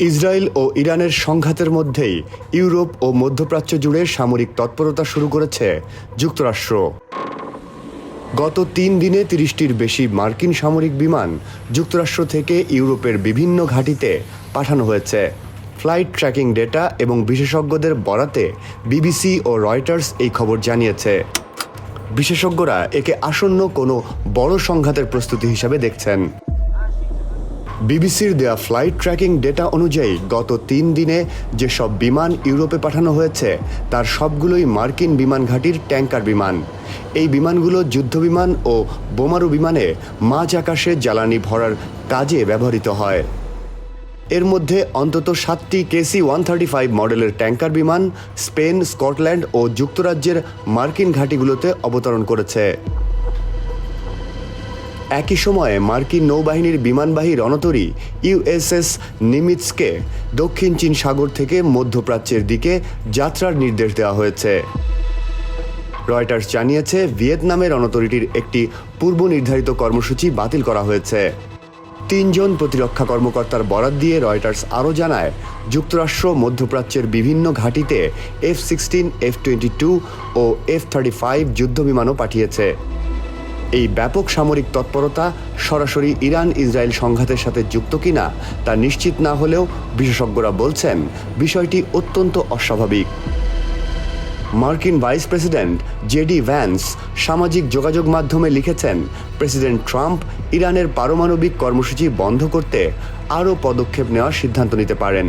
Israel ও ইরানের সংঘাতের মধ্যেই ইউরোপ ও মধ্যপ্রাচ্য জুড়ে সামরিক তৎপরতা শুরু করেছে যুক্তরাষ্ট্র। গত তিন দিনে তিরিশটির বেশি মার্কিন সামরিক বিমান যুক্তরাষ্ট্র থেকে ইউরোপের বিভিন্ন ঘাঁটিতে পাঠানো হয়েছে। ফ্লাইট ট্র্যাকিং ডেটা এবং বিশেষজ্ঞদের বরাতে বিবিসি ও রয়টার্স এই খবর জানিয়েছে। বিশেষজ্ঞরা একে আসন্ন কোনো বড় সংঘাতের প্রস্তুতি হিসাবে দেখছেন। বিবিসির দেয়া ফ্লাইট ট্র্যাকিং ডেটা অনুযায়ী গত তিন দিনে যেসব বিমান ইউরোপে পাঠানো হয়েছে, তার সবগুলোই মার্কিন বিমান ঘাঁটির ট্যাঙ্কার বিমান। এই বিমানগুলো যুদ্ধবিমান ও বোমারু বিমানে মাঝ আকাশে জ্বালানি ভরার কাজে ব্যবহৃত হয়। এর মধ্যে অন্তত সাতটি কেসি ওয়ান থার্টি ফাইভ মডেলের ট্যাঙ্কার বিমান স্পেন, স্কটল্যান্ড ও যুক্তরাজ্যের মার্কিন ঘাঁটিগুলোতে অবতরণ করেছে। একই সময়ে মার্কিন নৌবাহিনীর বিমানবাহী রণতরী ইউএসএস নিমিৎসকে দক্ষিণ চীন সাগর থেকে মধ্যপ্রাচ্যের দিকে যাত্রার নির্দেশ দেওয়া হয়েছে। রয়টার্স জানিয়েছে ভিয়েতনামে রণতরীটির একটি পূর্ব নির্ধারিত কর্মসূচি বাতিল করা হয়েছে। তিনজন প্রতিরক্ষা কর্মকর্তার বরাত দিয়ে রয়টার্স আরও জানায়, যুক্তরাষ্ট্র, মধ্যপ্রাচ্যের বিভিন্ন ঘাঁটিতে F sixteen, F twenty two ও এফ থার্টি ফাইভ যুদ্ধবিমানও পাঠিয়েছে। এই ব্যাপক সামরিক তৎপরতা সরাসরি ইরান ইসরায়েল সংঘাতের সাথে যুক্ত কিনা তা নিশ্চিত না হলেও বিশেষজ্ঞরা বলছেন বিষয়টি অত্যন্ত অস্বাভাবিক। মার্কিন ভাইস প্রেসিডেন্ট জেডি ভ্যান্স সামাজিক যোগাযোগ মাধ্যমে লিখেছেন, প্রেসিডেন্ট ট্রাম্প ইরানের পারমাণবিক কর্মসূচি বন্ধ করতে আরও পদক্ষেপ নেওয়ার সিদ্ধান্ত নিতে পারেন।